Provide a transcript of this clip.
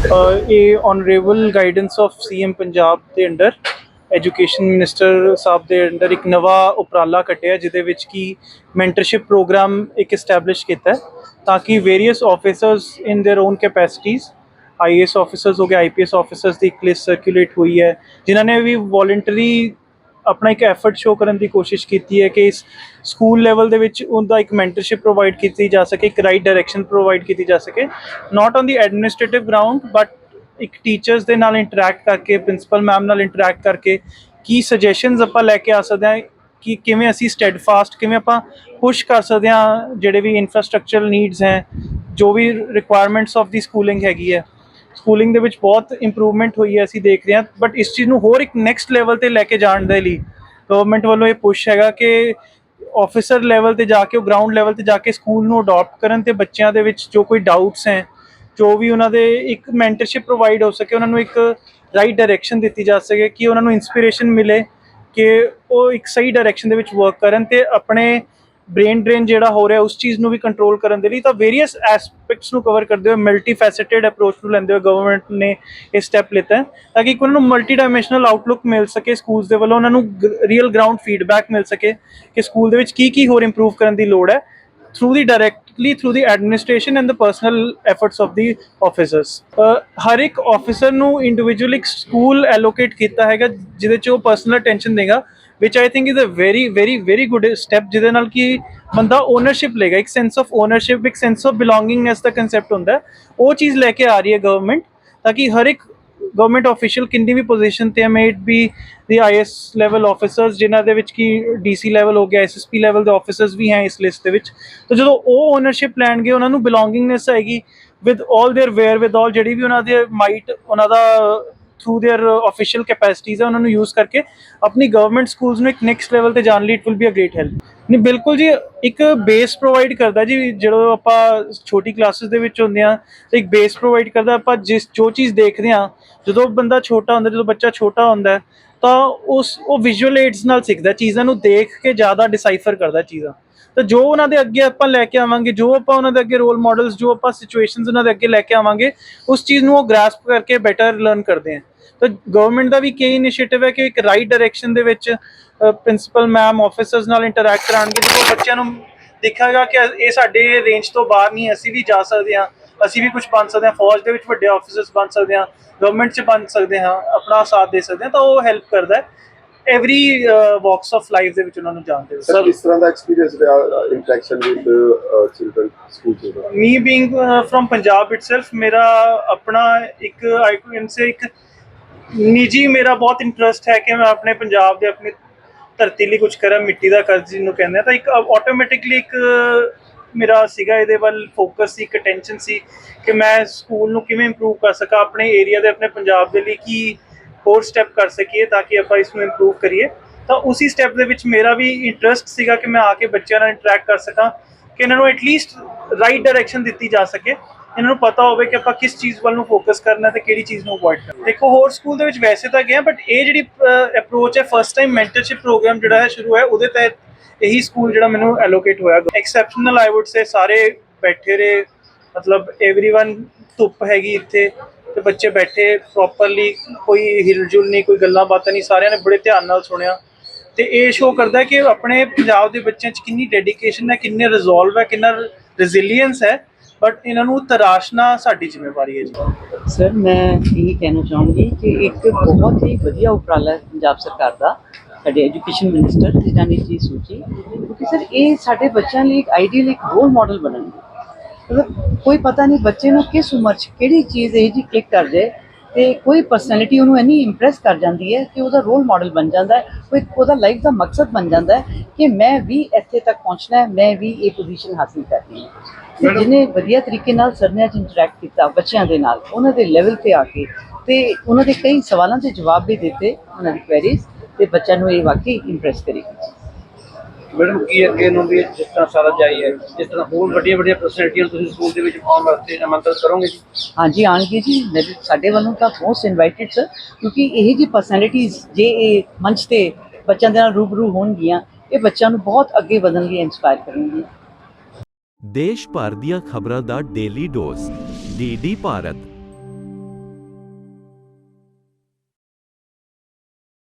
ਅ, ਇਹ honourable guidance of CM Punjab ਦੇ under education minister ਸਾਹਿਬ ਦੇ ਅੰਡਰ ਇੱਕ ਨਵਾਂ ਉਪਰਾਲਾ ਕੱਢਿਆ ਜਿਹਦੇ ਵਿੱਚ ਕੀ ਮੈਂਟਰਸ਼ਿਪ ਪ੍ਰੋਗਰਾਮ ਇੱਕ ਐਸਟੈਬਲਿਸ਼ ਕੀਤਾ ਹੈ ਤਾਂ ਕਿ various officers in their own capacities IAS officers ਹੋ ਗਏ ਆਈਪੀਐਸ ਆਫੀਸਰਸ ਦੀ ਇੱਕ ਲਿਸਟ ਸਰਕੂਲੇਟ ਹੋਈ ਹੈ ਜਿਨ੍ਹਾਂ ਨੇ ਵੀ ਵੋਲੰਟਰੀ ਆਪਣਾ ਇੱਕ ਐਫਰਟ ਸ਼ੋ ਕਰਨ ਦੀ ਕੋਸ਼ਿਸ਼ ਕੀਤੀ ਹੈ ਕਿ ਇਸ ਸਕੂਲ ਲੈਵਲ ਦੇ ਵਿੱਚ ਉਹਦਾ ਇੱਕ ਮੈਂਟਰਸ਼ਿਪ ਪ੍ਰੋਵਾਈਡ ਕੀਤੀ ਜਾ ਸਕੇ, ਇੱਕ ਰਾਈਟ ਡਾਇਰੈਕਸ਼ਨ ਪ੍ਰੋਵਾਈਡ ਕੀਤੀ ਜਾ ਸਕੇ। Not on the administrative ground but ਇੱਕ ਟੀਚਰਸ ਦੇ ਨਾਲ ਇੰਟਰੈਕਟ ਕਰਕੇ ਪ੍ਰਿੰਸੀਪਲ ਮੈਮ ਨਾਲ ਇੰਟਰੈਕਟ ਕਰਕੇ ਕੀ ਸੁਜੈਸ਼ਨਸ ਆਪਾਂ ਲੈ ਕੇ ਆ ਸਕਦੇ ਹਾਂ, ਕਿ ਕਿਵੇਂ ਅਸੀਂ ਸਟੈਡਫਾਸਟ ਕਿਵੇਂ ਆਪਾਂ ਪੁਸ਼ ਕਰ ਸਕਦੇ ਹਾਂ, ਜਿਹੜੇ ਵੀ ਇਨਫਰਾਸਟ੍ਰਕਚਰਲ ਨੀਡਸ ਹੈ, ਜੋ ਵੀ ਰਿਕੁਆਇਰਮੈਂਟਸ ਆਫ ਦੀ ਸਕੂਲਿੰਗ ਹੈਗੀ ਹੈ। ਸਕੂਲਿੰਗ ਦੇ ਵਿੱਚ ਬਹੁਤ ਇੰਪਰੂਵਮੈਂਟ ਹੋਈ ਹੈ, ਅਸੀਂ ਦੇਖ ਰਹੇ ਹਾਂ। ਬਟ ਇਸ ਚੀਜ਼ ਨੂੰ ਹੋਰ ਇੱਕ ਨੈਕਸਟ ਲੈਵਲ ਤੇ ਲੈ ਕੇ ਜਾਣ ਦੇ ਲਈ ਗਵਰਨਮੈਂਟ ਵੱਲੋਂ ਇਹ ਪੁਸ਼ ਹੈਗਾ ਕਿ ਆਫੀਸਰ ਲੈਵਲ ਤੇ ਜਾ ਕੇ, ਉਹ ਗਰਾਊਂਡ ਲੈਵਲ ਤੇ ਜਾ ਕੇ ਸਕੂਲ ਨੂੰ ਅਡਾਪਟ ਕਰਨ ਤੇ ਬੱਚਿਆਂ ਦੇ ਵਿੱਚ ਜੋ ਕੋਈ ਡਾਊਟਸ ਹੈ, ਜੋ ਵੀ ਉਹਨਾਂ ਦੇ ਇੱਕ ਮੈਂਟਰਸ਼ਿਪ ਪ੍ਰੋਵਾਈਡ ਹੋ ਸਕੇ, ਉਹਨਾਂ ਨੂੰ ਇੱਕ ਰਾਈਟ ਡਾਇਰੈਕਸ਼ਨ ਦਿੱਤੀ ਜਾ ਸਕੇ, ਕਿ ਉਹਨਾਂ ਨੂੰ ਇਨਸਪੀਰੇਸ਼ਨ ਮਿਲੇ, ਕਿ ਉਹ ਇੱਕ ਸਹੀ ਡਾਇਰੈਕਸ਼ਨ ਦੇ ਵਿੱਚ ਵਰਕ ਕਰਨ ਤੇ ਆਪਣੇ ਬ੍ਰੇਨ ਡਰੇਨ ਜਿਹੜਾ ਹੋ ਰਿਹਾ, ਉਸ ਚੀਜ਼ ਨੂੰ ਵੀ ਕੰਟਰੋਲ ਕਰਨ ਦੇ ਲਈ ਤਾਂ ਵੇਰੀਅਸ ਐਸਪੈਕਟਸ ਨੂੰ ਕਵਰ ਕਰਦੇ ਹੋਏ ਮਲਟੀ ਫੈਸੇਟਡ ਅਪਰੋਚ ਨੂੰ ਲੈਂਦੇ ਹੋਏ ਗਵਰਨਮੈਂਟ ਨੇ ਇਹ ਸਟੈਪ ਲਿੱਤਾ ਹੈ, ਤਾਂ ਕਿ ਉਹਨਾਂ ਨੂੰ ਮਲਟੀ ਡਾਈਮੈਂਸ਼ਨਲ ਆਊਟਲੁੱਕ ਮਿਲ ਸਕੇ ਸਕੂਲਸ ਦੇ ਵੱਲੋਂ, ਉਹਨਾਂ ਨੂੰ ਰੀਅਲ ਗਰਾਊਂਡ ਫੀਡਬੈਕ ਮਿਲ ਸਕੇ ਕਿ ਸਕੂਲ ਦੇ ਵਿੱਚ ਕੀ ਕੀ ਹੋਰ ਇੰਪਰੂਵ ਕਰਨ ਦੀ ਲੋੜ ਹੈ through the directly through the administration and the personal efforts of the officers. ਹਰ ਇੱਕ ਆਫੀਸਰ ਨੂੰ ਇੰਡੀਵਿਜੂਅਲ ਇੱਕ ਸਕੂਲ ਐਲੋਕੇਟ ਕੀਤਾ ਹੈਗਾ, ਜਿਹਦੇ ਚ ਉਹ ਪਰਸਨਲ ਅਟੈਂਸ਼ਨ ਦੇਗਾ which i think is a very very very good step ਜਿਹਦੇ ਨਾਲ ਕਿ ਬੰਦਾ ਓਨਰਸ਼ਿਪ ਲੇਗਾ ਇੱਕ ਸੈਂਸ ਆਫ ਓਨਰਸ਼ਿਪ ਇੱਕ ਸੈਂਸ ਆਫ ਬਿਲੋਂਗਿੰਗਨੈਸ ਦਾ ਕਨਸੈਪਟ ਹੁੰਦਾ ਹੈ ਉਹ ਚੀਜ਼ ਲੈ ਕੇ ਆ ਰਹੀ ਹੈ ਗਵਰਨਮੈਂਟ ਤਾਂ ਕਿ ਹਰ ਇੱਕ ਗਵਰਨਮੈਂਟ ਆਫੀਸ਼ੀਅਲ ਕਿੰਨੀ ਵੀ ਪੋਜੀਸ਼ਨ ਤੇ ਹੈ may it be the IAS level officers ਜਿਨ੍ਹਾਂ ਦੇ ਵਿੱਚ ਕੀ ਡੀਸੀ ਲੈਵਲ ਹੋ ਗਿਆ ਐਸਐਸਪੀ ਲੈਵਲ ਦੇ ਆਫੀਸਰਸ ਵੀ ਹੈ ਇਸ ਲਿਸਟ ਦੇ ਵਿੱਚ ਤਾਂ ਜਦੋਂ ਉਹ ਓਨਰਸ਼ਿਪ ਲੈਣਗੇ ਉਹਨਾਂ ਨੂੰ ਬਿਲੋਂਗਿੰਗਨੈਸ ਆਏਗੀ ਵਿਦ 올 देयर ਵੇਅਰ ਵਿਦ 올 ਜਿਹੜੀ ਵੀ ਉਹਨਾਂ ਦੇ ਮਾਈਟ ਉਹਨਾਂ ਦਾ ਥਰੂ देयर ਆਫੀਸ਼ੀਅਲ ਕੈਪੈਸਿਟੀਜ਼ ਹੈ ਉਹਨਾਂ ਨੂੰ ਯੂਜ਼ ਕਰਕੇ ਆਪਣੀ ਗਵਰਨਮੈਂਟ ਸਕੂਲਸ ਨੂੰ ਇੱਕ ਨੈਕਸਟ ਲੈਵਲ ਤੇ ਜਾਣ ਲਈ it will be a great help ਨਹੀਂ ਬਿਲਕੁਲ ਜੀ ਇੱਕ ਬੇਸ ਪ੍ਰੋਵਾਈਡ ਕਰਦਾ ਜੀ ਜਦੋਂ ਆਪਾਂ ਛੋਟੀ ਕਲਾਸਿਸ ਦੇ ਵਿੱਚ ਹੁੰਦੇ ਆ ਤੇ ਇੱਕ ਬੇਸ ਪ੍ਰੋਵਾਈਡ ਕਰਦਾ ਆਪਾਂ ਜਿਸ ਜੋ ਚੀਜ਼ ਦੇਖਦੇ ਆ ਜਦੋਂ ਬੰਦਾ ਛੋਟਾ ਹੁੰਦਾ ਜਦੋਂ ਬੱਚਾ ਛੋਟਾ ਹੁੰਦਾ ਹੈ, ਤਾਂ ਉਸ ਉਹ ਵਿਜ਼ੂਅਲ ਏਡਸ ਨਾਲ ਸਿੱਖਦਾ ਚੀਜ਼ਾਂ ਨੂੰ ਦੇਖ ਕੇ ਜ਼ਿਆਦਾ ਡਿਸਾਈਫਰ ਕਰਦਾ ਚੀਜ਼ਾਂ ਤਾਂ ਜੋ ਉਹਨਾਂ ਦੇ ਅੱਗੇ ਆਪਾਂ ਲੈ ਕੇ ਆਵਾਂਗੇ, ਜੋ ਆਪਾਂ ਉਹਨਾਂ ਦੇ ਅੱਗੇ ਰੋਲ ਮਾਡਲਸ ਜੋ ਆਪਾਂ ਸਿਚੁਏਸ਼ਨਸ ਉਹਨਾਂ ਦੇ ਅੱਗੇ ਲੈ ਕੇ ਆਵਾਂਗੇ, ਉਸ ਚੀਜ਼ ਨੂੰ ਉਹ ਗ੍ਰਾਸਪ ਕਰਕੇ ਬੈਟਰ ਲਰਨ ਕਰਦੇ ਆ। ਤਾਂ ਗਵਰਨਮੈਂਟ ਦਾ ਵੀ ਕਈ ਇਨੀਸ਼ੀਏਟਿਵ ਹੈ ਕਿ ਇੱਕ ਰਾਈਟ ਡਾਇਰੈਕਸ਼ਨ ਦੇ ਵਿੱਚ ਪ੍ਰਿੰਸੀਪਲ ਮੈਮ ਆਫੀਸਰਸ ਨਾਲ ਇੰਟਰੈਕਟ ਕਰਾਂਗੇ ਜਦੋਂ ਬੱਚਿਆਂ ਨੂੰ ਦੇਖਾਗਾ ਕਿ ਇਹ ਸਾਡੇ ਰੇਂਜ ਤੋਂ ਬਾਹਰ ਨਹੀਂ, ਅਸੀਂ ਵੀ ਜਾ ਸਕਦੇ ਹਾਂ। ਅਸੀਂ ਵੀ ਕੁਝ ਬਣ ਸਕਦੇ ਹਾਂ। ਫੌਜ ਦੇ ਵਿੱਚ ਵੱਡੇ ਆਫੀਸਰਸ ਬਣ ਸਕਦੇ ਹਾਂ। ਗਵਰਨਮੈਂਟ 'ਚ ਬਣ ਸਕਦੇ ਹਾਂ। ਆਪਣਾ ਸਾਥ ਦੇ ਸਕਦੇ ਹਾਂ। ਤਾਂ ਉਹ ਹੈਲਪ ਕਰਦਾ ਹੈ। ਐਵਰੀ ਵਾਕਸ ਆਫ ਲਾਈਫ ਦੇ ਵਿੱਚ ਉਹਨਾਂ ਨੂੰ ਜਾਣਦੇ ਹੋ। ਸਰ ਕਿਸ ਤਰ੍ਹਾਂ ਦਾ ਐਕਸਪੀਰੀਅੰਸ ਰਿਹਾ interaction with children school me being uh, from Punjab itself ਮੇਰਾ ਆਪਣਾ ਇੱਕ ਆਈ ਕੈਨ ਸੇ ਇੱਕ ਨਿੱਜੀ ਮੇਰਾ ਬਹੁਤ ਇੰਟਰਸਟ ਹੈ ਕਿ ਮੈਂ ਆਪਣੇ ਪੰਜਾਬ ਦੇ ਆਪਣੀ ਧਰਤੀ ਲਈ ਕੁਝ ਕਰਾਂ ਮਿੱਟੀ ਦਾ ਕਰਜ਼ ਜਿਹਨੂੰ ਕਹਿੰਦੇ ਆ ਤਾਂ ਇੱਕ ਆਟੋਮੈਟਿਕਲੀ ਇੱਕ ਮੇਰਾ ਸੀਗਾ ਇਹਦੇ ਵੱਲ ਫੋਕਸ ਸੀ ਇੱਕ ਸੀ ਕਿ ਮੈਂ ਸਕੂਲ ਨੂੰ ਕਿਵੇਂ ਇੰਪਰੂਵ ਕਰ ਸਕਾਂ ਆਪਣੇ ਏਰੀਆ ਦੇ ਆਪਣੇ ਪੰਜਾਬ ਦੇ ਲਈ ਕੀ ਹੋਰ ਸਟੈਪ ਕਰ ਸਕੀਏ ਤਾਂ ਕਿ ਆਪਾਂ ਇਸ ਨੂੰ ਇੰਪਰੂਵ ਕਰੀਏ ਤਾਂ ਉਸੇ ਸਟੈਪ ਦੇ ਵਿੱਚ ਮੇਰਾ ਵੀ ਇੰਟਰਸਟ ਸੀਗਾ ਕਿ ਮੈਂ ਆ ਕੇ ਬੱਚਿਆਂ ਨਾਲ ਇੰਟਰੈਕਟ ਕਰ ਸਕਾਂ ਕਿ ਇਹਨਾਂ ਨੂੰ ਐਟਲੀਸਟ ਰਾਈਟ ਡਾਇਰੈਕਸ਼ਨ ਦਿੱਤੀ ਜਾ ਸਕੇ ਇਹਨਾਂ ਨੂੰ ਪਤਾ ਹੋਵੇ ਕਿ ਆਪਾਂ ਕਿਸ ਚੀਜ਼ ਵੱਲ ਨੂੰ ਫੋਕਸ ਕਰਨਾ ਤੇ ਕਿਹੜੀ ਚੀਜ਼ ਨੂੰ ਅਵੋਇਡ ਕਰਨਾ ਦੇਖੋ ਹੋਰ ਸਕੂਲ ਦੇ ਵਿੱਚ ਵੈਸੇ ਤਾਂ ਗਿਆ ਬਟ ਇਹ ਜਿਹੜੀ ਅਪਰੋਚ ਹੈ ਫਸਟ ਟਾਈਮ ਮੈਂਟਰਸ਼ਿਪ ਪ੍ਰੋਗਰਾਮ ਜਿਹੜਾ ਹੈ ਸ਼ੁਰੂ ਹੈ ਉਹਦੇ ਤਹਿਤ ਇਹੀ ਸਕੂਲ ਜਿਹੜਾ ਮੈਨੂੰ ਐਲੋਕੇਟ ਹੋਇਆ ਐਕਸੈਪਸ਼ਨਲ ਆਈ ਊਡ ਸੇ ਸਾਰੇ ਬੈਠੇ ਰਹੇ ਮਤਲਬ एवरीवन ਧੁੱਪ ਹੈਗੀ ਇੱਥੇ ਤੇ ਬੱਚੇ ਬੈਠੇ ਪ੍ਰੋਪਰਲੀ ਕੋਈ ਹਿਲਜੁਲ ਨਹੀਂ, ਕੋਈ ਗੱਲਾਂ ਬਾਤਾਂ ਨਹੀਂ, ਸਾਰਿਆਂ ਨੇ ਬੜੇ ਧਿਆਨ ਨਾਲ ਸੁਣਿਆ। ਤੇ ਇਹ ਸ਼ੋਅ ਕਰਦਾ ਕਿ ਆਪਣੇ ਪੰਜਾਬ ਦੇ ਬੱਚਿਆਂ 'ਚ ਕਿੰਨੀ ਡੈਡੀਕੇਸ਼ਨ ਹੈ, ਕਿੰਨੇ ਰਿਜ਼ੋਲਵ ਹੈ, ਕਿੰਨਾ ਰੈਜ਼ਿਲੀਅੰਸ ਹੈ ਬਟ ਇਹਨਾਂ ਨੂੰ ਤਰਾਸ਼ਣਾ ਸਾਡੀ ਜ਼ਿੰਮੇਵਾਰੀ ਹੈ ਜੀ। ਸਰ ਮੈਂ ਇਹ ਕਹਿਣਾ ਚਾਹੂੰਗੀ ਕਿ ਇੱਕ ਬਹੁਤ ਹੀ ਵਧੀਆ ਉਪਰਾਲਾ ਹੈ ਪੰਜਾਬ ਸਰਕਾਰ ਦਾ, ਸਾਡੇ ਐਜੂਕੇਸ਼ਨ ਮਿਨਿਸਟਰ ਜਿਨ੍ਹਾਂ ਨੇ ਇਹ ਸੋਚੀ, ਕਿਉਂਕਿ ਸਰ ਇਹ ਸਾਡੇ ਬੱਚਿਆਂ ਲਈ ਇੱਕ ਆਈਡੀਅਲ ਇੱਕ ਰੋਲ ਮਾਡਲ ਬਣਨਗੇ। ਮਤਲਬ ਕੋਈ ਪਤਾ ਨਹੀਂ ਬੱਚੇ ਨੂੰ ਕਿਸ ਉਮਰ 'ਚ ਕਿਹੜੀ ਚੀਜ਼ ਇਹ ਜੀ ਕਲਿੱਕ ਕਰ ਜਾਏ ਤੇ ਕੋਈ ਪਰਸਨੈਲਿਟੀ ਉਹਨੂੰ ਇੰਨੀ ਇੰਪ੍ਰੈਸ ਕਰ ਜਾਂਦੀ ਹੈ ਕਿ ਉਹਦਾ ਰੋਲ ਮਾਡਲ ਬਣ ਜਾਂਦਾ ਹੈ ਇੱਕ ਉਹਦਾ ਲਾਈਫ ਦਾ ਮਕਸਦ ਬਣ ਜਾਂਦਾ ਹੈ ਕਿ ਮੈਂ ਵੀ ਇੱਥੇ ਤੱਕ ਪਹੁੰਚਣਾ ਹੈ ਮੈਂ ਵੀ ਇਹ ਪੋਜੀਸ਼ਨ ਹਾਸਿਲ ਕਰਨੀ ਹੈ। ਜਿਹਨੇ ਵਧੀਆ ਤਰੀਕੇ ਨਾਲ ਸਰਨਿਆਂ 'ਚ ਇੰਟਰੈਕਟ ਕੀਤਾ ਬੱਚਿਆਂ ਦੇ ਨਾਲ ਉਹਨਾਂ ਦੇ ਲੈਵਲ ਤੇ ਆ ਕੇ ਤੇ ਉਹਨਾਂ ਦੇ ਕਈ ਸਵਾਲਾਂ ਦੇ ਜਵਾਬ ਵੀ ਦਿੱਤੇ ਉਹਨਾਂ ਦੀ ਕੁਐਰੀਜ਼ ਤੇ ਬੱਚਿਆਂ ਨੂੰ ਇਹ ਵਾਕਈ ਇੰਪ੍ਰੈਸ ਕਰੇਗੀ। ਮੈਡਮ ਕੀ ਅੱਗੇ ਨੂੰ ਵੀ ਜਿਸ ਤਰ੍ਹਾਂ ਸਾਰਾ ਜਾਈ ਹੈ ਜਿਸ ਤਰ੍ਹਾਂ ਹੋਰ ਵੱਡੀਆਂ ਵੱਡੀਆਂ ਪਰਸਨੈਲਿਟੀਆਂ ਤੁਸੀਂ ਸਕੂਲ ਦੇ ਵਿੱਚ ਆਉਣ ਵਾਸਤੇ ਆਮੰਤਰਿਤ ਕਰੋਗੇ? ਜੀ ਹਾਂਜੀ ਆਣਗੇ ਜੀ। ਮੇਰੇ ਸਾਡੇ ਵੱਲੋਂ ਤਾਂ ਮੋਸਟ ਇਨਵਾਈਟਡ ਸਰ ਕਿਉਂਕਿ ਇਹ ਜੀ ਪਰਸਨੈਲਿਟੀਜ਼ ਜੇ ਇਹ ਮੰਚ ਤੇ ਬੱਚਿਆਂ ਦੇ ਨਾਲ ਰੂਬਰੂ ਹੋਣਗੀਆਂ ਇਹ ਬੱਚਿਆਂ ਨੂੰ ਬਹੁਤ ਅੱਗੇ ਵਧਣ ਲਈ ਇਨਸਪਾਇਰ ਕਰਨਗੀਆਂ ਦੇਸ਼ ਭਰ ਦੀਆਂ ਖਬਰਾਂ ਦਾ ਡੇਲੀ ਡੋਜ਼ ਡੀਡੀ ਭਾਰਤ